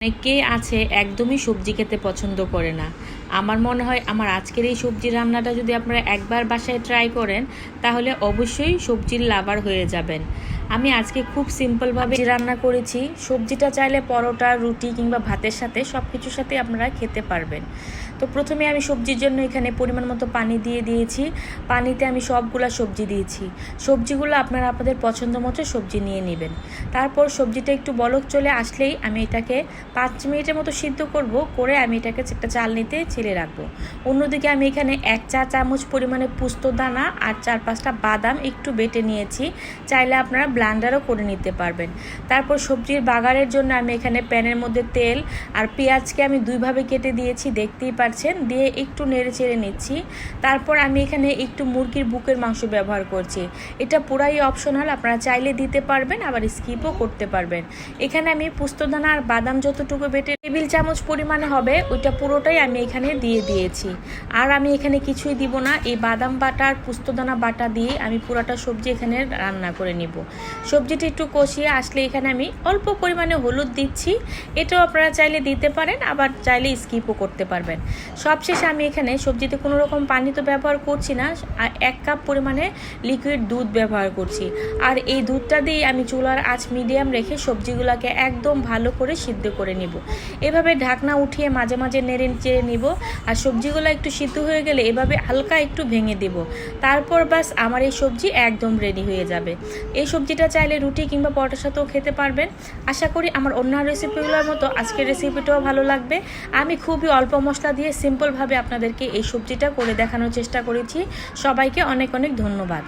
অনেকেই আছে একদমই সবজি খেতে পছন্দ করে না। আমার মনে হয় আমার আজকের এই সবজি রান্নাটা যদি আপনারা একবার বাসায় ট্রাই করেন, তাহলে অবশ্যই সবজির লাভার হয়ে যাবেন। আমি আজকে খুব সিম্পলভাবে রান্না করেছি, সবজিটা চাইলে পরোটা, রুটি কিংবা ভাতের সাথে সব কিছুর সাথে আপনারা খেতে পারবেন। তো প্রথমে আমি সবজির জন্য এখানে পরিমাণ মতো পানি দিয়ে দিয়েছি। পানিতে আমি সবগুলা সবজি দিয়েছি। সবজিগুলো আপনারা আপনাদের পছন্দ মতো সবজি নিয়ে নেবেন। তারপর সবজিটা একটু বলক চলে আসলেই আমি এটাকে পাঁচ মিনিটের মতো সিদ্ধ করব, করে আমি এটাকে একটা চাল নিতে ছেড়ে রাখব। অন্যদিকে আমি এখানে এক চা চামচ পরিমাণে পুস্ত দানা আর চার পাঁচটা বাদাম একটু বেটে নিয়েছি। চাইলে আপনারা ব্লান্ডারও করে নিতে পারবেন। তারপর সবজির বাগারের জন্য আমি এখানে প্যানের মধ্যে তেল আর পেঁয়াজকে আমি দুইভাবে কেটে দিয়েছি, দেখতেই পারছেন দিয়ে একটু নেড়ে চেড়ে নিচ্ছি। তারপর আমি এখানে একটু মুরগির বুকের মাংস ব্যবহার করছি। এটা পুরাই অপশনাল, আপনারা চাইলে দিতে পারবেন, আবার স্কিপও করতে পারবেন। এখানে আমি পুস্তদানা আর বাদাম যতটুকু বেটে টেবিল চামচ পরিমাণে হবে, ওইটা পুরোটাই আমি এখানে দিয়ে দিয়েছি। আর আমি এখানে কিছুই দিব না। এই বাদাম বাটা আর পুস্তদানা বাটা দিয়ে আমি পুরোটা সবজি এখানে রান্না করে নিব। সবজিটা একটু কষিয়ে আসলে এখানে আমি অল্প পরিমাণে হলুদ দিচ্ছি। এটাও আপনারা চাইলে দিতে পারেন, আবার চাইলে স্কিপও করতে পারবেন। সবশেষে আমি এখানে সবজিতে কোনো রকম পানি তো ব্যবহার করছি না এক কাপ পরিমাণে লিকুইড দুধ ব্যবহার করছি। আর এই দুধটা দিয়ে আমি চুলার আঁচ মিডিয়াম রেখে সবজিগুলোকে একদম ভালো করে সিদ্ধ করে নিব। এভাবে ঢাকনা উঠিয়ে মাঝে মাঝে নেড়ে চেড়ে নিব, আর সবজিগুলো একটু সিদ্ধ হয়ে গেলে এভাবে হালকা একটু ভেঙে দেব। তারপর বাস আমার এই সবজি একদম রেডি হয়ে যাবে। এই সবজিটা চাইলে রুটি কিংবা পরোটার সাথেও খেতে পারবেন। আশা করি আমার অন্য রেসিপিগুলোর মতো আজকের রেসিপিটাও ভালো লাগবে। আমি খুবই অল্প মশলা দিয়ে সিম্পলভাবে আপনাদেরকে এই সবজিটা করে দেখানোর চেষ্টা করেছি। সবাইকে অনেক অনেক ধন্যবাদ।